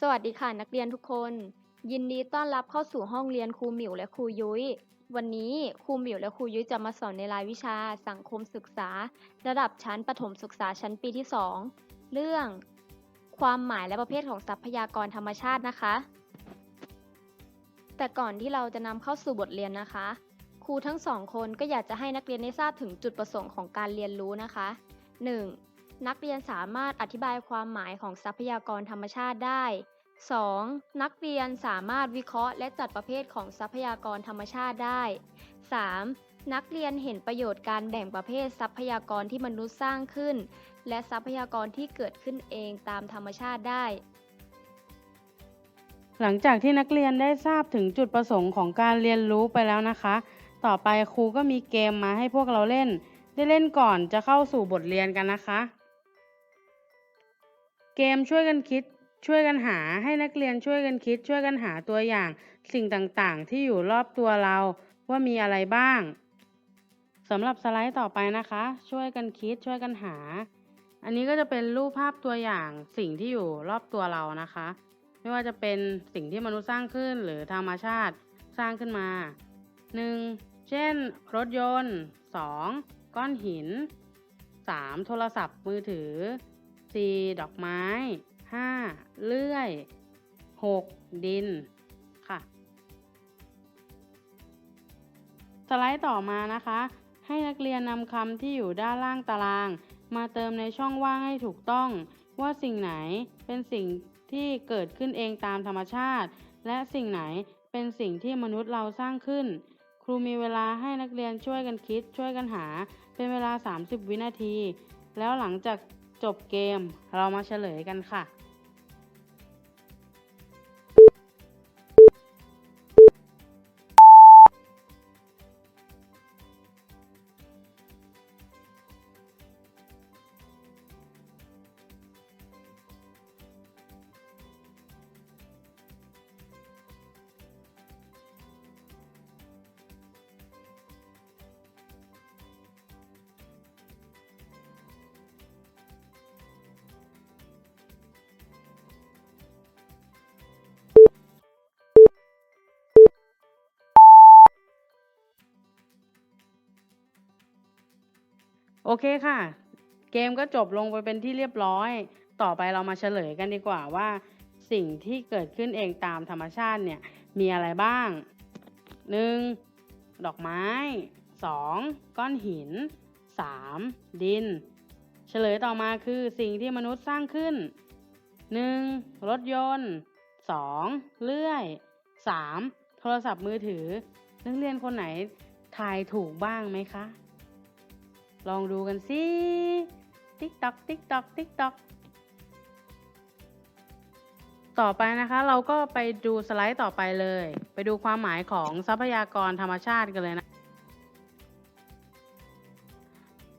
สวัสดีค่ะนักเรียนทุกคน ยินดีต้อนรับเข้าสู่ห้องเรียนครูหมิวและครูยุ้ย วันนี้ครูหมิวและครูยุ้ยจะมาสอนในรายวิชาสังคมศึกษา ระดับชั้นประถมศึกษาชั้นปีที่ 2 เรื่อง ความหมายและประเภทของทรัพยากรธรรมชาตินะคะ แต่ก่อนที่เราจะนำเข้าสู่บทเรียนนะคะ ครูทั้งสองคนก็อยากจะให้นักเรียนได้ทราบถึงจุดประสงค์ของการเรียนรู้นะคะ 1. นักเรียนสามารถอธิบายความหมายของทรัพยากรธรรมชาติได้ 2. นักเรียนสามารถวิเคราะห์และจัดประเภทของทรัพยากรธรรมชาติได้ 3. นักเรียนเห็นประโยชน์การแบ่งประเภททรัพยากรที่มนุษย์สร้างขึ้น และทรัพยากรที่เกิดขึ้นเองตามธรรมชาติได้ หลังจากที่นักเรียนได้ทราบถึงจุดประสงค์ของการเรียนรู้ไปแล้วนะคะ ต่อไปครูก็มีเกมมาให้พวกเราเล่น ได้เล่นก่อนจะเข้าสู่บทเรียนกันนะคะ เกมช่วยกันคิด ช่วยกันหาให้นักเรียนช่วยกันคิด ช่วยกันหาตัวอย่าง สิ่งต่างๆ ที่อยู่รอบตัวเราว่ามีอะไรบ้างสำหรับสไลด์ต่อไปนะคะ ช่วยกันคิดช่วยกันหา อันนี้ก็จะเป็นรูปภาพตัวอย่างสิ่งที่อยู่รอบตัวเรานะคะ ไม่ว่าจะเป็นสิ่งที่มนุษย์สร้างขึ้นหรือธรรมชาติสร้างขึ้นมา 1. เช่น รถยนต์ 2. ก้อนหิน 3. โทรศัพท์มือถือ 4. ดอกไม้ 5. เลื่อย 6. ดินค่ะ สไลด์ต่อมานะคะ ให้นักเรียนนำคำที่อยู่ด้านล่างตาราง มาเติมในช่องว่างให้ถูกต้อง ว่าสิ่งไหนเป็นสิ่งที่เกิดขึ้นเองตามธรรมชาติ และสิ่งไหนเป็นสิ่งที่มนุษย์เราสร้างขึ้น ครูมีเวลาให้นักเรียนช่วยกันคิดช่วยกันหา เป็นเวลา 30 วินาที แล้วหลังจาก จบเกมเรามาเฉลยกันค่ะ โอเคค่ะ เกมก็จบลงไปเป็นที่เรียบร้อย ต่อไปเรามาเฉลยกันดีกว่าว่า สิ่งที่เกิดขึ้นเองตามธรรมชาติเนี่ยมีอะไรบ้าง 1. ดอกไม้ 2. ก้อนหิน 3. ดิน เฉลยต่อมาคือสิ่งที่มนุษย์สร้างขึ้น 1. รถยนต์ 2. เลื่อย 3. โทรศัพท์มือถือ นักเรียนคนไหนทายถูกบ้างไหมคะ ลองดูกันสิติ๊กตอกติ๊กตอกติ๊กตอกต่อไปนะคะเราก็ไปดูสไลด์ต่อไปเลย ไปดูความหมายของทรัพยากรธรรมชาติกันเลยนะ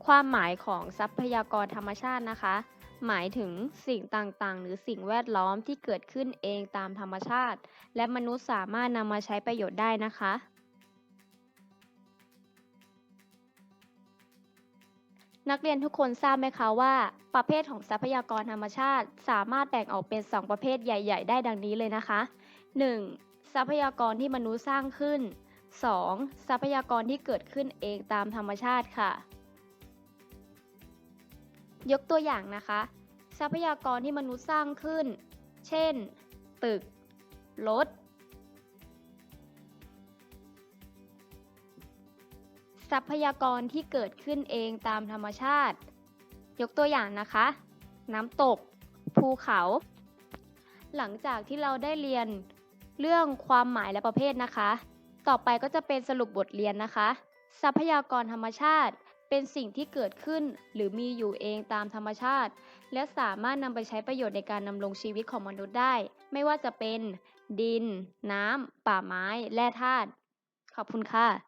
ความหมายของทรัพยากรธรรมชาตินะคะ หมายถึงสิ่งต่างๆ หรือสิ่งแวดล้อมที่เกิดขึ้นเองตามธรรมชาติ และมนุษย์สามารถนำมาใช้ประโยชน์ได้นะคะ นักเรียนทุกคนทราบไหมคะว่า ประเภทของทรัพยากรธรรมชาติ สามารถแบ่งออกเป็น 2 ประเภทใหญ่ ๆ ได้ดังนี้เลยนะคะ 1. ทรัพยากรที่มนุษย์สร้างขึ้น 2. ทรัพยากรที่เกิดขึ้นเองตามธรรมชาติค่ะ ยกตัวอย่างนะคะ ทรัพยากรที่มนุษย์สร้างขึ้น เช่น ตึก รถ ทรัพยากรที่เกิดขึ้นเองตามธรรมชาติ ยกตัวอย่างนะคะ น้ำตก ภูเขา หลังจากที่เราได้เรียนเรื่องความหมายและประเภทนะคะ ต่อไปก็จะเป็นสรุปบทเรียนนะคะ ทรัพยากรธรรมชาติเป็นสิ่งที่เกิดขึ้นหรือมีอยู่เองตามธรรมชาติ และสามารถนำไปใช้ประโยชน์ในการดำรงชีวิตของมนุษย์ได้ ไม่ว่าจะเป็น ดิน น้ำ ป่าไม้ แร่ธาตุ ขอบคุณค่ะ